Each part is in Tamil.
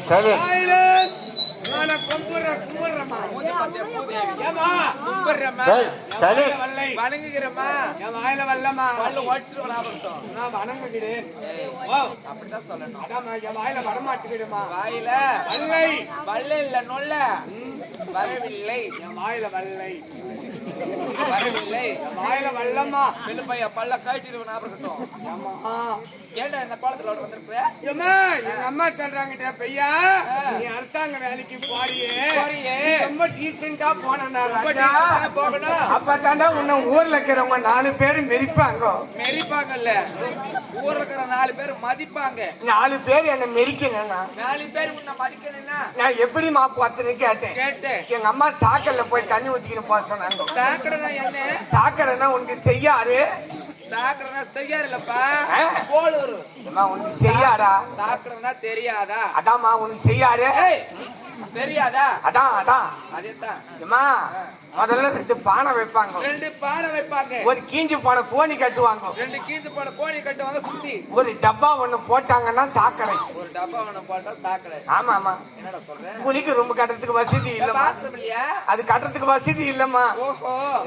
சைலன்ஸ். ஏய், சரி. என் வாயில வல்லை பல்லு உடைச்சிருவா லாபம் நான் வணங்குகிறேன். அப்படிதான் சொல்லணும். அதாம்மா என் வாயில வரமாட்டேங்குதுமா வாயில வல்லை. வல்ல இல்ல நொல்ல. வரவில்லை. என் வாயில வல்லை. வரவில்லை. என் வாயில வல்லம்மா. பெண்ணு பையன் பல்ல கட்டிடுவேன் ஞாபகம் இந்த கோலத்துல வந்திருக்கிற? எங்க அம்மா சொல்றாங்க பையா நீ அரசாங்க வேலைக்கு போறியே. ரொம்ப டீசெண்டா போனா ஆ போகணும். உன்னை ஊர்ல இருக்கிறவங்க நாலு பேரு மெரிப்பாங்க. மெரிப்பாங்கல்ல? ஊர்ல இருக்கிற நாலு பேர் மதிப்பாங்க. நாலு பேர் என்ன மெரிக்கணும்னா. நாலு பேர் உன்னை மதிக்கணும்னா? நான் எப்படிமா பார்த்தேன்னு கேட்டேன். கேட்டு எங்க அம்மா சாக்கல்ல போய் தண்ணி ஊத்திக்கின்னு போக சொன்னாங்க. சாக்கடைனா என்ன? உனக்கு செய்யாரு சாக்கடைனா செய்யாருல்லப்பா ஆ? போலூர் அம்மா உனக்கு செய்யாரா சாக்கடைனா தெரியாதா? அதாம்மா உனக்கு செய்யாரு தெரியாதா? அதான் அதான். அதேதான். அம்மா முதல்ல ரெண்டு பானை வைப்பாங்க. ரெண்டு பானை வைப்பாங்க. ஒரு கீஞ்சு பானை கோணி கட்டுவாங்க. ரெண்டு சுத்தி. ஒரு டப்பா ஒண்ணு போட்டாங்கன்னா சாக்கடை. ஒரு டப்பா ஒண்ணு போட்டா சாக்கடை. ஆமா ஆமா. என்னடா சொல்றேன் குளிக்க ரூம் கட்டுறதுக்கு வசதி இல்லம்மா. இல்லையா? அது கட்டுறதுக்கு வசதி இல்லம்மா.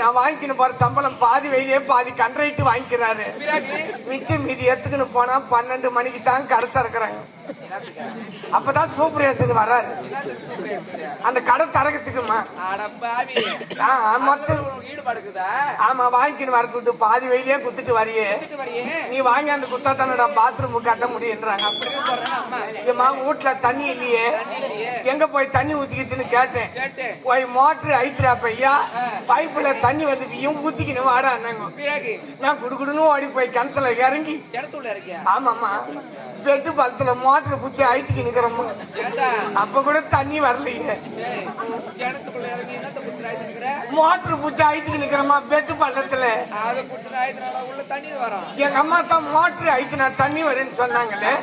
நான் வாங்கிக்கணும் போற சம்பளம் பாதி வெயிலே பாதி கண்ட்ரைட்டு வாங்கிக்கிறாரு. மிச்சம் மீதி எடுத்துக்கின்னு போனா பன்னெண்டு மணிக்கு தான் கடை திறக்கிறாங்க? அப்பதான் சூப்பரேசன் சொல்றியா? அந்த கடை திறக்கத்துக்குமா ஆமா வாங்கிக்கணும் வர குட்டு பாதி வெயிலே குத்துட்டு வரியே. நீ வாங்கி அந்த குத்தா தானே பாத்ரூம் கட்ட முடியுன்றாங்க. ஏம்மா வீட்டுல தண்ணி இல்லையே. எங்க போய் தண்ணி ஊத்திக்கிட்டுன்னு கேட்டேன். கேட்டு போய் மோட்டர் ஐத்துறா பையா. பைப்புல தண்ணி வந்து இவன் ஊத்திக்கணும் வாடா அண்ணங்க பிறகு? நான் குடுக்குடுன்னு ஓடி போய் கிணத்துல இறங்கி. இடத்துல ஆமாம்மா வெட்டு பழத்துல மோட்டர் பூச்சி ஐத்துக்கு நிக்கிறோமா. அப்ப கூட தண்ணி வரலையே. மோட்டர் பூச்சி ஐத்துக்கு நிக்கிறோமா வெட்டு பள்ளத்துல எங்க அம்மா தான் மோட்டர் ஐத்துனா தண்ணி வரும்னு சொன்னாங்களே.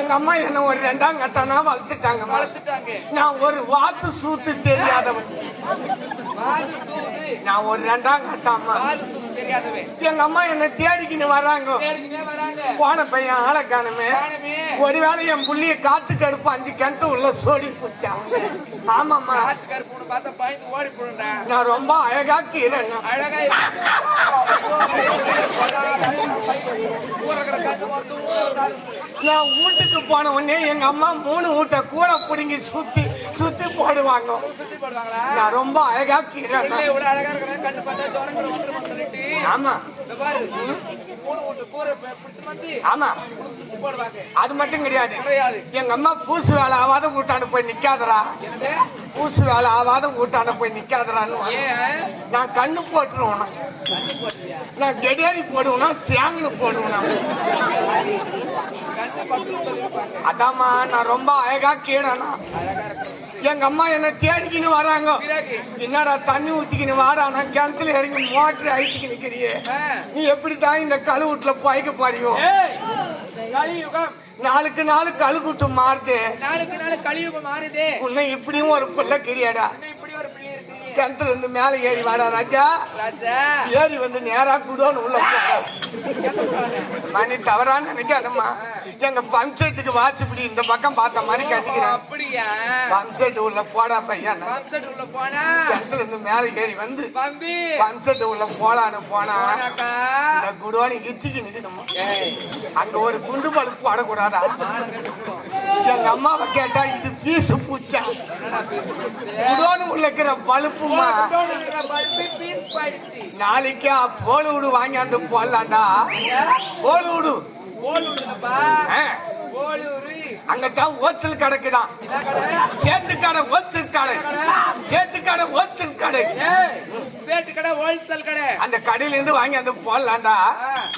எங்க அம்மா என்ன ஒரு ரெண்டாம் கட்டானா வளர்த்துட்டாங்கம்மா. வளர்த்துட்டாங்க. நான் ஒரு வாத்து சூத்து தெரியாதவன். நான் ஒரு ரெண்டாம் கட்டாமா தெரியாதவே எங்க அம்மா என்ன தேடிக்கின்னு வராங்க. போன பையன் ஆளை காணுமே. ஒருவேளை என் புள்ளிய காத்து கடுப்பு அஞ்சு கிணத்து உள்ள சோடி பூச்சான் ஆமாம்மா. காத்து கருப்புன்னு பார்த்தா பயந்து ஓடி போடுறா. நான் ரொம்ப அழகா ஊரத்தாரு நான் வீட்டுக்கு போன உடனே எங்க அம்மா மூணு வீட்டை கூட பிடுங்கி சுத்தி சுத்தி போடுவாங்க. நான் ரொம்ப அழகா விட அழகா இருக்கிற கண்டு பார்த்தா ஆமா. அது மட்டும் கிடையாது. எங்க அம்மா பூசு வேலை ஆவாத வீட்டான போய் நிக்காதரா பூசு வேலை ஆவாத வீட்டான போய் நிக்காதரான்னு நான் கண்ணு போட்டுருவேன். போட்டியா நான் கெடேரி போடுவேனா சேங்கு போடுவேனா. அதாம்மா நான் ரொம்ப அழகா கீழனா எங்க அம்மா என்ன தேடிக்கின்னு வராங்க. என்னடா தண்ணி ஊத்திக்கின்னு வாடா நான் கிணத்துல இறங்கி மோட்டர் அழிச்சுக்கு நிக்கிறியே. நீ எப்படித்தான் இந்த கழுவுட்டுல பாய்க்க போறியோ? ஏய் கலியுகம். நாளுக்கு நாள் கழுகுட்டு மாறுது. நாளுக்கு நாள் கலியுகம் மாறுதே. உன்னை இப்படியும் ஒரு புள்ள கிரியாடா. கிணத்துல இருந்து மேல ஏறி வாடா ராஜா. ராஜா. ஏறி வந்து நேரா குடோன்னு உள்ள. மணி தவறா நினைக்காதம்மா. எங்க பம்செட்டுக்கு வாசுபடி இந்த பக்கம் பார்த்த மாதிரி கட்டிக்கிறேன். அப்படியா? பம்செட் உள்ள போடா பையன். பம்செட் உள்ள போனா? கிணத்துல இருந்து மேல ஏறி வந்து பம்பி பம்செட் உள்ள போலான்னு போனா இந்த குடோனி இச்சிக்கு நிக்கணுமா? அங்க ஒரு குண்டு பழுப்பு போடக்கூடாதா எங்க அம்மாவை கேட்டா இது பீசு பூச்சா. குடோனு உள்ள இருக்கிற பழுப்புமா? நாளைக்கு போலுவுடு வாங்கியாந்து போடலாம்டா. போலுவுடு போலூருப்பா ஆ, போலூரு அங்கதான் ஓச்சல் கடைக்குதான். என்ன கடை சேத்து கடை. ஓச்சல் கடை சேத்து கடை. ஓச்சல் கடை சேட்டு கடை ஹோல்சேல் கடை. அந்த கடையில இருந்து வாங்கி அந்த போடலாம்டா.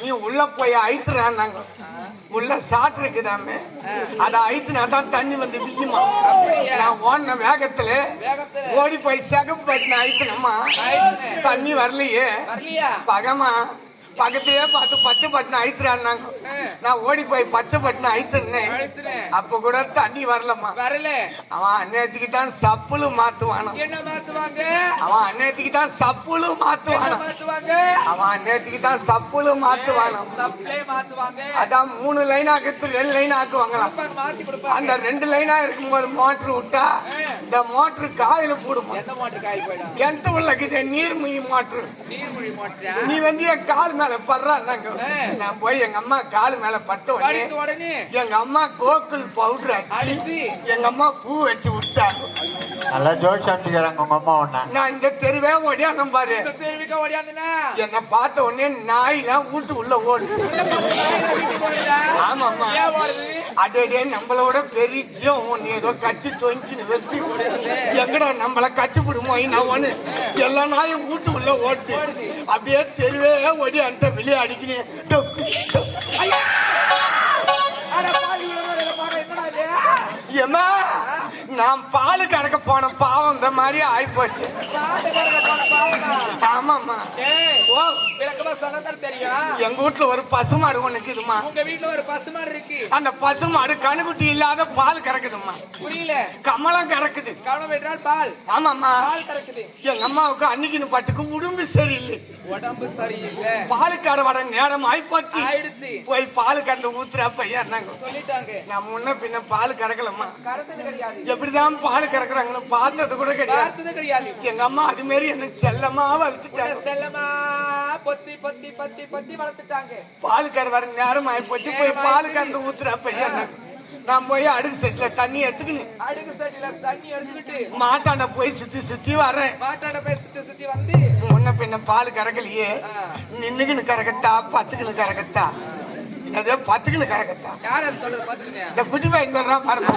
நீ உள்ள போய் ஐத்துறாங்க உள்ள சாத்து இருக்குதாமே. அத ஐத்துனா தான் தண்ணி வந்து அப்படியா? நான் ஓடின வேகத்துல ஓடி போய் சிகப்பு பட்டின ஐத்துனம்மா. தண்ணி வரலையே. வரலையா? பகமா. பக்கத்தையே பார்த்து பச்சை பட்டினம் அழித்துறான்னாங்க. நான் ஓடி போய் பச்சை பட்டினம் அழித்துனேன். அப்ப கூட தண்ணி வரலம்மா. வரல. அவன் அந்நேரத்துக்கு தான் சப்புளு மாத்துவானாம். என்ன மாத்துவாங்க? அவன் அந்நேரத்துக்கு தான் சப்புளு என்ன மாத்துவானாம் மாத்துவாங்க? அவன் அந்நேரத்துக்கு தான் சப்புளு மாத்துவானாம். சப்ளை மாத்துவாங்க. அதான் மூணு லைன் ஆக்குறது ரெண்டு லைன் ஆக்குவாங்களாம். கொடுப்பாங்க, மாத்தி கொடுப்பாங்க. அந்த ரெண்டு லைனா இருக்கும்போது மோட்டர் விட்டா இந்த மோட்டர் காயில போடுமா. எந்த மோட்டர் காயில் போயிடும்? கிணத்து உள்ள நீர்மொழி மோட்டர் நீர்மொழி மோட்டரா நீ வந்து என் கால் மேல படுறாங்க நான் போய் எங்க அம்மா கால் மேல பட்ட உடனே எங்க அம்மா கோகுல் பவுடர் அடிச்சு எங்க அம்மா பூ வச்சு விட்டாங்க நல்லா ஜோடிச்சு அனுப்பிக்கிறாங்க உங்க அம்மா நான் இந்த தெருவே ஓடியாங்க பாரு. இந்த தெருவுக்கு ஓடியாந்துனா? என்ன பார்த்த உடனே நாயெல்லாம் வீட்டு உள்ள ஓடுது. ஏன் ஓடுது? அடே நம்மளோட பெரிய ஒன்னு ஏதோ கச்சி தொங்கின்னு வச்சு எங்கடா நம்மள கச்சி விடுமோ நான் ஒண்ணு எல்லா நாயும் வீட்டு உள்ள ஓடுது. அப்படியே தெருவே ஓடி அந்த வெளியே அடிக்கிறேன் டொக்கு, டொக்கு. அட பாவி உலகம் இதை பாரு, என்னடா நான் பால் கறக்க போன பாவம் இந்த மாதிரி ஆயிப்போச்சு. ஏய், ஓ. விளக்கமா தெரியும்? எங்க வீட்டுல ஒரு பசுமாடு ஒண்ணு இருக்குதுமா உங்க வீட்டுல ஒரு பசுமாடு இருக்கு. அந்த பசுமாடு கணுக்குட்டி இல்லாத பால் கறக்குதும்மா. புரியல. கமலம் கறக்குது. கவனம் என்றால் பால். ஆமாம்மா. பால் கறக்குது. எங்க அம்மாவுக்கு அன்னைக்குன்னு பட்டுக்கு உடம்பு சரியில்லை. உடம்பு சரியில்லை. பால் வர நேரம் ஆயிப்போச்சு. ஆயிடுச்சு. போய் பால் கறந்து ஊத்துற பையன் சொல்லிட்டாங்க. நான் முன்ன பின்ன பால் கறக்கலம்மா. கறந்தது கிடையாது. எப்படிதான் பால் கறக்குறாங்கன்னு பார்த்தது கூட கிடையாது. கிடையாது. எங்க அம்மா அது மாரி என்ன செல்லமா வளர்த்துட்டாங்க. செல்லமா பொத்தி பொத்தி பொத்தி பொத்தி வளர்த்துட்டாங்க. பால் கற வர நேரம் ஆயிப்போச்சு போய் பால் கறந்து ஊத்துற என்னங்க நான் போய் அடுக்கு செட்டுல தண்ணி எடுத்துக்கின்னு. அடுக்கு சட்டில தண்ணி எடுத்துக்கிட்டு மாட்டாண்ட போய் சுத்தி சுத்தி வரேன் மாட்டாட போய் சுத்தி சுத்தி வந்து முன்ன பின்ன பால் கறக்கலையே. நின்னுக்குன்னு கறக்கட்டா பத்துக்குன்னு கறக்கட்டா. அதே பத்துக்குன்னு கறக்கட்டா யார் அது சொல்றது இந்த குட்டி பையன் சொல்றான் பாருங்க.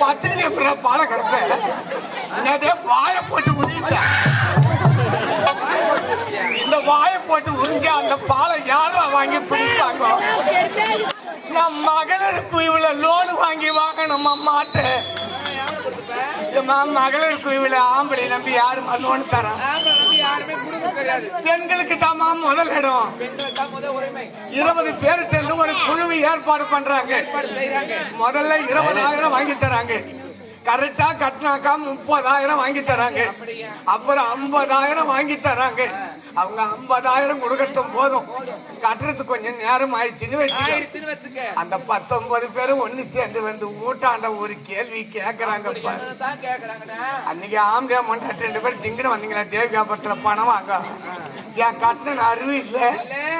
பால் எப்படி கறப்பேன்? என்னதே வாயை போட்டு உரிட்டேன் இந்த வாயை போட்டு உறிஞ்சு அந்த பாலை யாரும் வாங்கி பிடிப்பாங்க? நான் மகளிர் குழுவில லோன் வாங்கி வாங்கணுமா மாட்டேன் யாரும் கொடுத்துப்பேன் ஏம்மா, மகளிர் குழுவில ஆம்பளை நம்பி யாருமா லோன் தரான்? பெண்களுக்கு தாமா முதல் இடம். இருபது பேர் சேர்ந்து ஒரு குழுவை ஏற்பாடு பண்றாங்க. முதல்ல இருபதாயிரம் வாங்கி தராங்க. கரெக்டா கட்டினாக்கா முப்பதாயிரம் வாங்கி தராங்க. அப்புறம் ஐம்பதாயிரம் வாங்கி தராங்க. அவங்க ஐம்பதாயிரம் கொடுக்கட்டும் போதும். கட்டுறதுக்கு கொஞ்சம் நேரம் ஆயிடுச்சுன்னு அந்த பத்தொன்பது பேரும் ஒண்ணு சேர்ந்து வந்து ஊட்டாண்ட ஒரு கேள்வி கேக்குறாங்க அன்னைக்கு ஆம்பளை மொண்டாட்டி ரெண்டு பேரும் ஜிங்கன வந்தீங்களா? தேவிகாபுரத்துல பணம் வாங்க. என் கட்டின அறிவு இல்ல.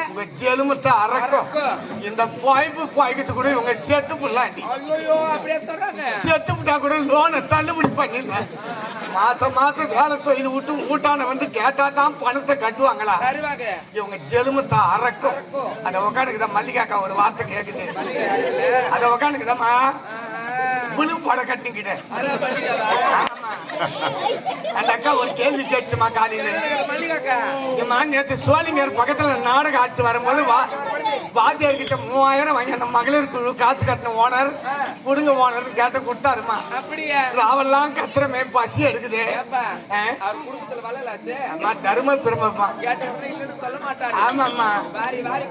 உங்க ஜெலுமத்தை அறக்கும். இந்த பாய்ப்பு பாய்க்கிறது கூட இவங்க செத்து புள்ளாண்டி செத்து விட்டா கூட லோனை தள்ளுபடி பண்ணிடல மாசம் மாசம் வேலை தொழில் விட்டு ஊட்டான வந்து கேட்டா தான் பணத்தை கட்டுவாங்களா இவங்க ஜெலுமத்தை அறக்கும். அத உக்காந்துக்குதான் மல்லிகாக்கா ஒரு வார்த்தை கேக்குது. அத உக்காந்துக்குதாம்மா ஆஹா. புழு பட கட்டிக்கிட்ட. அந்த அக்கா ஒரு கேள்வி கேட்டுமா காலையில நேத்து சோழிங்கர் பக்கத்துல நாடகம் ஆட்டு வரும்போது வாத்தியார் கிட்ட மூவாயிரம் வாங்கி அந்த மகளிர் குழு காசு கட்டின ஓனர் குடுங்க ஓனர் கேட்ட கொடுத்தாருமா. அப்படியா? ராவெல்லாம் கத்துறமே பசி எடுக்குது. ஏப்பா ஆ? அவர் குடும்பத்துல வளலாச்சு அம்மா தர்ம பெருமைப்பா.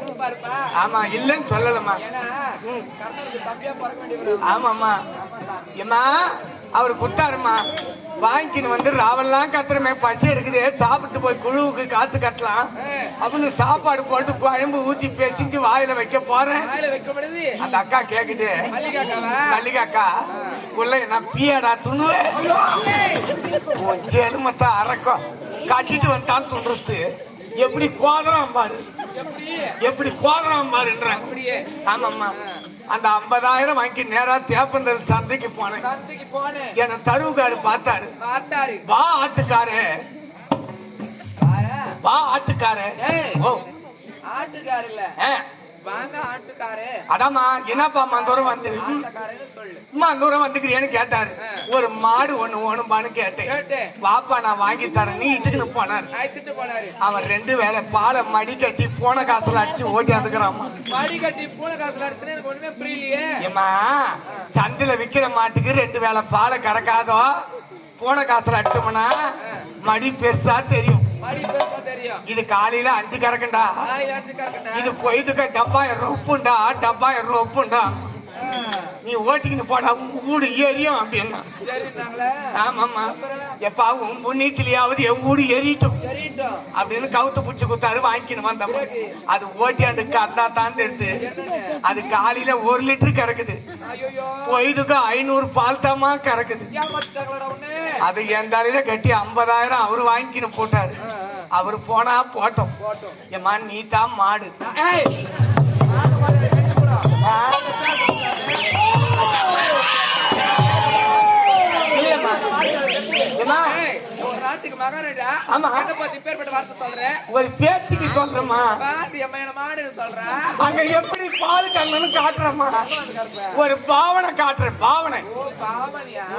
கொடுப்பாருப்பா. ஆமா இல்லைன்னு வேண்டியவர் ஆமாம்மா. ஏம்மா அவர் கொடுத்தாருமா வாங்கிக்கின்னு வந்து ராவெல்லாம் கத்துறமே பசி எடுக்குது சாப்பிட்டு போய் குழுவுக்கு காசு கட்டலாம். அப்படின்னு சாப்பாடு போட்டு குழம்பு ஊத்தி பேசிஞ்சு வாயில வைக்க போறேன். அந்த அக்கா கேக்குது. மல்லிகாக்கா உள்ள நான் பியடா துணு. உன் ஜென்மத்தை அறக்கும் கட்டிட்டு வந்தான் துணுத்து எப்படி கோதறான் பாரு. எப்படி? கோதறான் அப்படியே. ஆமாம்மா. அந்த ஐம்பதாயிரம் வாங்கி நேரா தேப்பந்தல் சந்தைக்கு போனேன். சந்தைக்கு போனேன். என்ன தருவுக்காரு பார்த்தாரு. பார்த்தாரு. வா ஆட்டுக்காரு. வா ஆட்டுக்காரு. ஓ. ஆட்டுக்காரு இல்ல அதாம்மா என்னப்பா அம்மா தூரம் வந்து தூரம் வந்துக்கிறியான்னு கேட்டாரு. ஒரு மாடு ஒண்ணு ஓணும்பான்னு கேட்டேன். வாப்பா நான் வாங்கி தரேன். நீ இட்டுக்குன்னு போனார். அவன் ரெண்டு வேளை பாலை மடி கட்டி போன காசுல அடிச்சு ஓட்டி வந்துக்கிறாமா மடி கட்டி பூனை காசுல அடிச்சுன்னு எனக்கு ஒண்ணுமே புரியலையே. ஏம்மா சந்தையில விக்கிற மாட்டுக்கு ரெண்டு வேளை பாலை கறக்காதோ? போன காசுல அடிச்சோம்னா மடி பெருசா தெரியும். இது காலையில அஞ்சு கறக்குண்டா. இது பொய்துக்க டப்பாயிரம் உப்புண்டா டப்பாயிரம் உப்புண்டா நீ ஓட்டிக்கின்னு போடா வீடு எரியும் அப்படின்னா. சரின்னாங்களே ஆமாம்மா. எப்பா உன் புண்ணியத்திலேயாவது என் வீடு எரியட்டும் அப்படின்னு கவுத்து புடிச்சு குத்தாரு வாங்கிக்கணும் வந்தோம். அது ஓட்டியாண்டு கத்தா தான் தெரியுது. அது காலையில ஒரு லிட்டர் கறக்குது. பொய்துக்கு ஐநூறு பால் தாமா கறக்குது. அது என் தலையில கட்டி ஐம்பதாயிரம் அவரு வாங்கிக்கணும் போட்டாரு. அவரு போனா போட்டோம். போட்டோம். ஏமா நீ தான் மாடு நாட்டுக்கு மகாராஜா ஆமா. என்ன பத்தி பேர்பட்ட வார்த்தை சொல்றேன். ஒரு பேச்சுக்கு சொல்றேம்மா. பாண்டி அம்மா என்ன மாடுன்னு சொல்றா அங்க எப்படி பால் கண்ணன்னு காட்டுறம்மா. கருப்பேன் ஒரு பாவனை காட்டுறேன் பாவனை.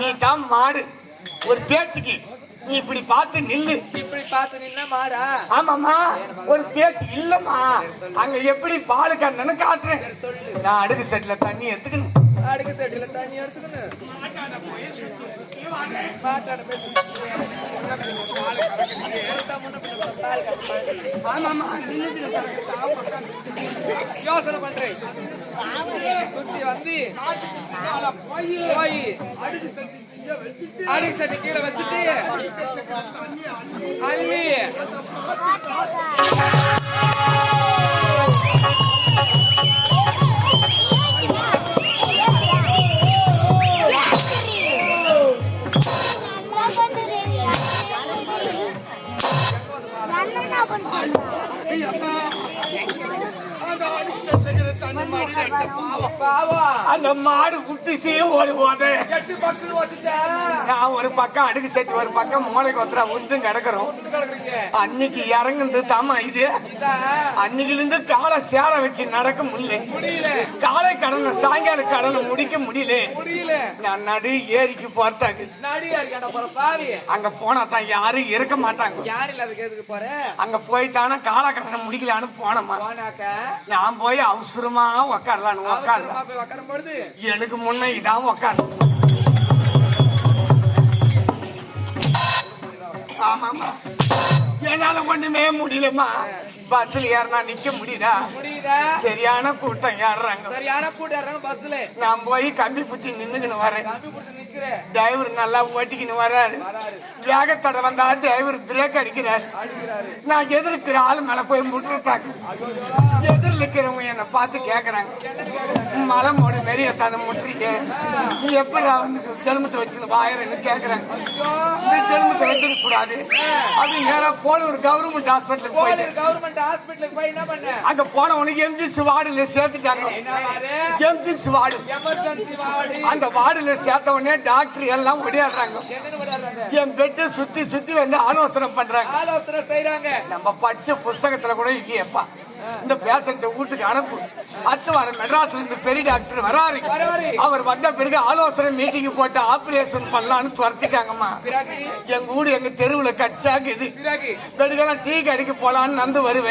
நீ தான் மாடு. ஒரு பேச்சுக்கு. நீ இப்படி பார்த்து நில்லு. இப்படி பார்த்து நின்னா மாடா? ஆமாம்மா. ஒரு பேச்சு இல்லம்மா. அங்க எப்படி பால் கண்ணன்னு காட்டுறேன். நான் அடுக்கு செட்ல தண்ணி எடுத்துக்கணும். அடுக்கு செடியில தண்ணி எடுத்துக்கணும். மாட்டாட போய் யோசனை பண்றேன் சுத்தி வந்து போய் அடுக்கு சட்டி கீழே வச்சுட்டு அள்ளி அந்த மாடு குட்டிச்சு ஒரு போது நான் ஒரு பக்கம் அடுக்கு செட்டு ஒரு பக்கம் மூளைக்கு ஒத்துறா உந்தும் கிடக்குறோம். அன்னைக்கு இறங்குனது தாமா இது. அன்னைக்குல இருந்து காலை சேர வச்சு நடக்க முடியல. காலை கடனை சாயங்கால கடனை முடிக்க முடியல. நான் நடு ஏரிக்கு போறதாக்கு. அங்க போனா தான் யாரும் இருக்க மாட்டாங்க. அங்க போய் தானே காலை கடனை முடிக்கலான்னு போனோமா நான் போய் அவசரமா உக்காரலான்னு அவசரமா உக்காரலாம். போய் எனக்கு முன்ன இதான் ஆமாமா என்னால ஒண்ணுமே முடியலம்மா. பஸ்ல ஏறினா நிக்க முடியுதா? முடியுதா? சரியான கூட்டம் ஏறுறாங்க. சரியான கூட்டாடுறாங்க பஸ்ல நான் போய் கம்பி பூச்சி நின்னுக்கின்னு வரேன். பிடிச்சி டிரைவர் நல்லா ஓட்டிக்கின்னு வராரு. வேகத்தடை வந்தா டிரைவர் பிரேக் அடிக்கிறாரு. நான் எதிர்க்கிற ஆள் மேல போய் முட்டுட்டாங்க. எதிரில் இருக்கிறவங்க என்ன பார்த்து கேக்குறாங்க. மலை மோடு மாரி எத்தாத முட்டுறீங்க. நீ எப்படி வந்து ஜெல்மத்தை வச்சுக்கணும் வாயறன்னு கேக்குறாங்க. இந்த ஜெல்மத்தை வச்சுக்க கூடாது. அது நேரா போல ஒரு கவர்மெண்ட் ஹாஸ்பிட்டலுக்கு போயிட்டு. கவர்மெண்ட் ஹாஸ்பிட்டலுக்கு போய் என்ன பண்ண? அங்க போன உனக்கு எம்ஜிசி வார்டுல சேர்த்துட்டாங்க. M G C ward? Emergency ward. அந்த வார்டுல சேர்த்த உடனே டாக்டர் எல்லாம் விளையாடுறாங்க. என் பெட்டு சுத்தி சுத்தி வந்து ஆலோசனை பண்றாங்க. ஆலோசனை செய்யறாங்க நம்ம படிச்ச புஸ்தகத்துல கூட இல்லையேப்பா. இந்த பேஷண்ட வீட்டுக்கு அனுப்பு. அடுத்து வர மெட்ராஸ்ல இருந்து பெரிய டாக்டர் வராரு. அவர் வந்த பிறகு ஆலோசனை மீட்டிங் போட்டு ஆபரேஷன் பண்ணலாம்னு துரத்திட்டாங்கம்மா. எங்க வீடு எங்க தெருவுல கட்சாக்கு இது டீ கடைக்கு போலான்னு நந்து வருவேன்.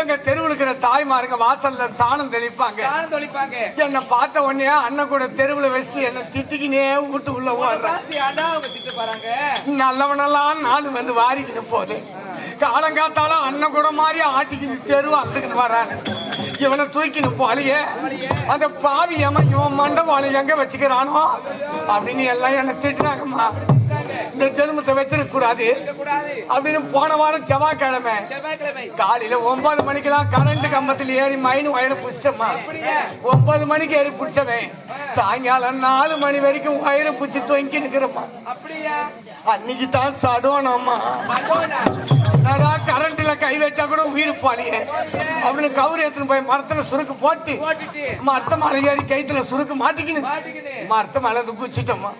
எங்க தெருவுல இருக்கிற தாய்மாருங்க வாசல்ல சாணம் தெளிப்பாங்க. நானும் என்ன பார்த்த உடனே அண்ணன் கூட தெருவுல வச்சு என்ன திட்டிக்கினே வீட்டுக்குள்ள ஓடுறேன். நல்லவனெல்லாம் நாலு வந்து வாரிக்கிட்டு போகுது. காலங்காத்தால அண்ணன் கூட மாதிரி ஆட்டிக்கிட்டு தெருவு அந்துக்கிட்டு வராரு இவனை தூக்கின்னு போலையே அந்த பாவி எவன் இவன் மண்டபாலம் எங்க வச்சுக்கிறானோ அப்படின்னு எல்லாம் என்ன திட்டுறாங்கம்மா. இந்த ஜென்மத்தை வச்சிருக்க கூடாது அப்படின்னு போன வாரம் செவ்வாய்க்கிழமை. காலையில ஒன்பது மணிக்கெல்லாம் கரண்ட் கம்பத்துல ஏறி மைனு வயரை புடிச்சம்மா. ஒன்பது மணிக்கு ஏறி புடிச்சவன். சாயங்காலம் நாலு மணி வரைக்கும் வயிறு புடிச்சு தொங்கி நிக்கிறம்மா அப்படியா? அன்னைக்கு தான் சடோனம்மா கரண்ட்ல கை வச்சா கூட உயிர் பாலியே. அப்படின்னு கவுரு எடுத்துன்னு போய் மரத்துல சுருக்கு போட்டு மரத்த மலை ஏறி கைத்துல சுருக்கு மாட்டிக்கிட்டு மரத்த மேல குச்சிட்டோம்மா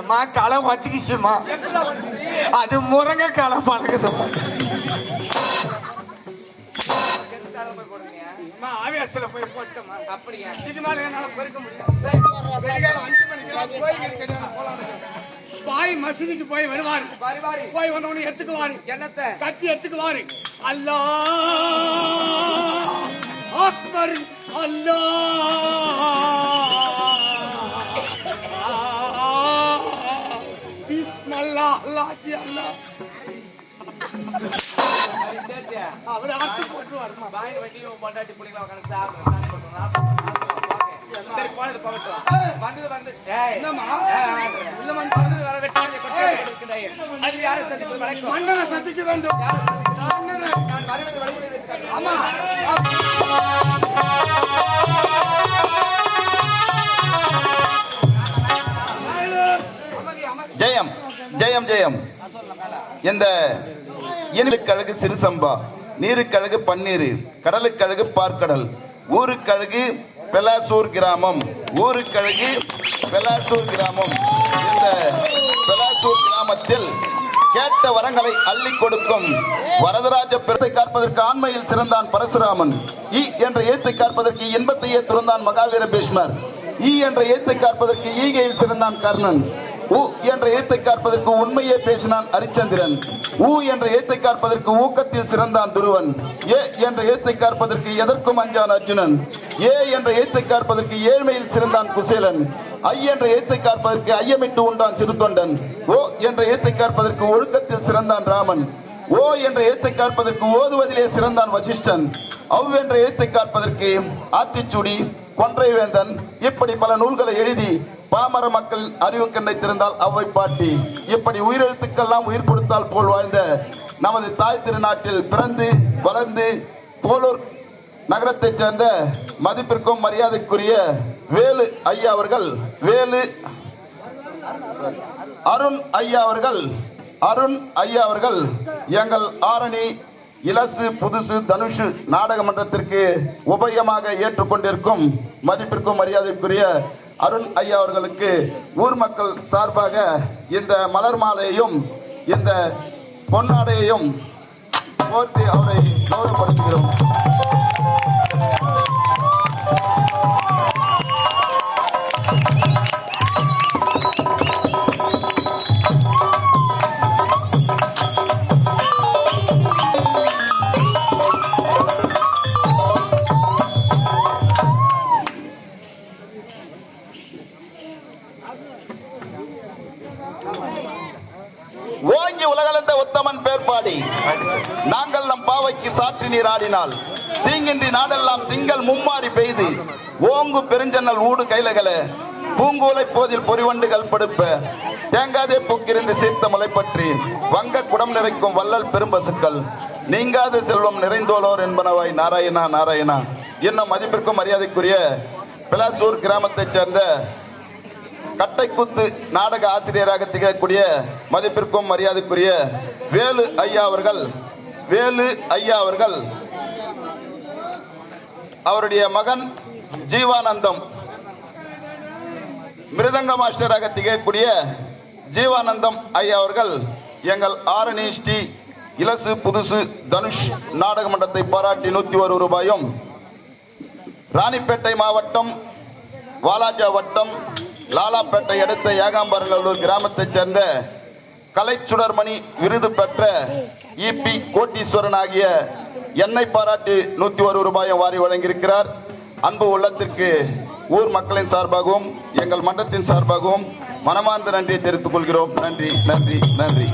ஏம்மா களை வச்சுக்கிச்சுமா அது முருங்கை களை பழகுதும்மா. எதுக்காக போய் ஆவேசத்துல போய் போட்டோமா? அப்படியா? இது மேல என்னால பொறுக்க முடியாது வெடிகாலம் அஞ்சு மணிக்கெல்லாம் கோயிலுக்கு இருக்கேன். பாய் மசூதிக்கு போய் வருவாரு. வாரி வாரி. போய் வந்தவனு எடுத்துக்குவாரு என்னத்த? கத்தி எடுத்துக்குவாரு அல்லா! அக்பர்! அல்லா! பிஸ்மல்லா அல்லாஹ் அல்லாஹ். மன்னனை சந்திக்க வேண்டும். ஆமா. ஜெயம் ஜெயம் ஜெயம். இந்த ஏனுக்கழகு சிறு சம்பா நீருக்கழகு பன்னீர் கடலுக்கழகு பார்க்கடல் ஊருக்கழகு பெலாசூர் கிராமம் ஊருக்கழகு பெலாசூர் கிராமம். இந்த பெலாசூர் கிராமத்தில் கேட்ட வரங்களை அள்ளி கொடுக்கும் வரதராஜ பெருத்தை காப்பதற்கு ஆண்மையில் சிறந்தான் பரசுராமன். ஈ என்ற எழுத்தை காப்பதற்கு இன்பத்தையே திறந்தான் மகாவீர பீஷ்மர். ஈ என்ற எழுத்தை காப்பதற்கு ஈகையில் சிறந்தான் கர்ணன். உ என்ற எழுத்தை காப்பதற்கு உண்மையே பேசினான் ஹரிச்சந்திரன் உ என்ற எழுத்தை காப்பதற்கு ஊக்கத்தில் சிறந்தான் துருவன். ஏ என்ற எழுத்தை காப்பதற்கு எதற்கும் அஞ்சான் அர்ஜுனன். ஏ என்ற எழுத்தை காப்பதற்கு ஏழ்மையில் சிறந்தான் குசேலன். ஐ என்ற எழுத்தை காப்பதற்கு ஐயமிட்டு உண்டான் சிறுத்தொண்டன். ஓ என்ற எழுத்தை காப்பதற்கு ஒழுக்கத்தில் சிறந்தான் ராமன். ஓ என்ற எழுத்தை காப்பதற்கு ஓதுவதிலே சிறந்தான் வசிஷ்டன். அவ் என்ற எழுத்தை காப்பதற்கு ஆத்திச்சுடி கொன்றை வேந்தன் இப்படி பல நூல்களை எழுதி பாமர மக்கள் அறிவு கண்ணை திறந்தால் அவ்வை பாட்டி. இப்படி உயிரெழுத்துக்கெல்லாம் உயிர் கொடுத்தால் போல் வாழ்ந்த நமது தாய் திருநாட்டில் பிறந்து வளர்ந்து போலூர் நகரத்தைச் சேர்ந்த மதிப்பிற்கும் மரியாதைக்குரிய வேலு ஐயா அவர்கள் வேலு அருண் ஐயா அவர்கள் அருண் ஐயா அவர்கள் எங்கள் ஆரணி இலசு புதுசு தனுஷு நாடக மன்றத்திற்கு உபயமாக ஏற்றுக்கொண்டிருக்கும் மதிப்பிற்கும் மரியாதைக்குரிய அருண் ஐயா அவர்களுக்கு ஊர் மக்கள் சார்பாக இந்த மலர் மாலையையும் இந்த பொன்னாடையையும் போர்த்தி அவரை கௌரவப்படுத்துகிறோம். பாடினால் தீங்கின்றி நாடெல்லாம் திங்கள் மும்மாறி பெய்து. ஓங்கு பெருஞ்சன்னல் ஊடு கைலகல பூங்கூலை போதில் பொறிவண்டுகள் படுப்ப. தேங்காதே பூக்கிருந்து சீர்த்த மலை பற்றி வங்க குடம் நிறைக்கும் வள்ளல் பெரும்பசுக்கள் நீங்காத செல்வம் நிறைந்தோலோர் என்பனவாய் நாராயணா நாராயணா. இன்னும் மதிப்பிற்கும் மரியாதைக்குரிய பிலாசூர் கிராமத்தைச் சேர்ந்த கட்டைக்குத்து நாடக ஆசிரியராக திகழக்கூடிய மதிப்பிற்கும் மரியாதைக்குரிய வேலு ஐயா அவர்கள் வேலு ஐயா அவர்கள் அவருடைய மகன் ஜீவானந்தம். மிருதங்க மாஸ்டராக திகழக்கூடிய ஜீவானந்தம் ஐயா அவர்கள் எங்கள் ஆரணி ஸ்ரீ இலசு புதுசு தனுஷ் நாடக மன்றத்தை பாராட்டி நூத்தி ஒரு ரூபாயும் ராணிப்பேட்டை மாவட்டம் வாலாஜா வட்டம் லாலாப்பேட்டை அடுத்த ஏகாம்பரங்கல்லூர் கிராமத்தைச் சேர்ந்த கலைச்சுடர்மணி விருது பெற்ற இபி கோட்டீஸ்வரன் ஆகிய என்னை பாராட்டி நூத்தி ஒரு ரூபாயும் வாரி வழங்கியிருக்கிறார். அன்பு உள்ளத்திற்கு ஊர் மக்களின் சார்பாகவும் எங்கள் மன்றத்தின் சார்பாகவும் மனமார்ந்த நன்றியை தெரிவித்துக் கொள்கிறோம். நன்றி நன்றி நன்றி.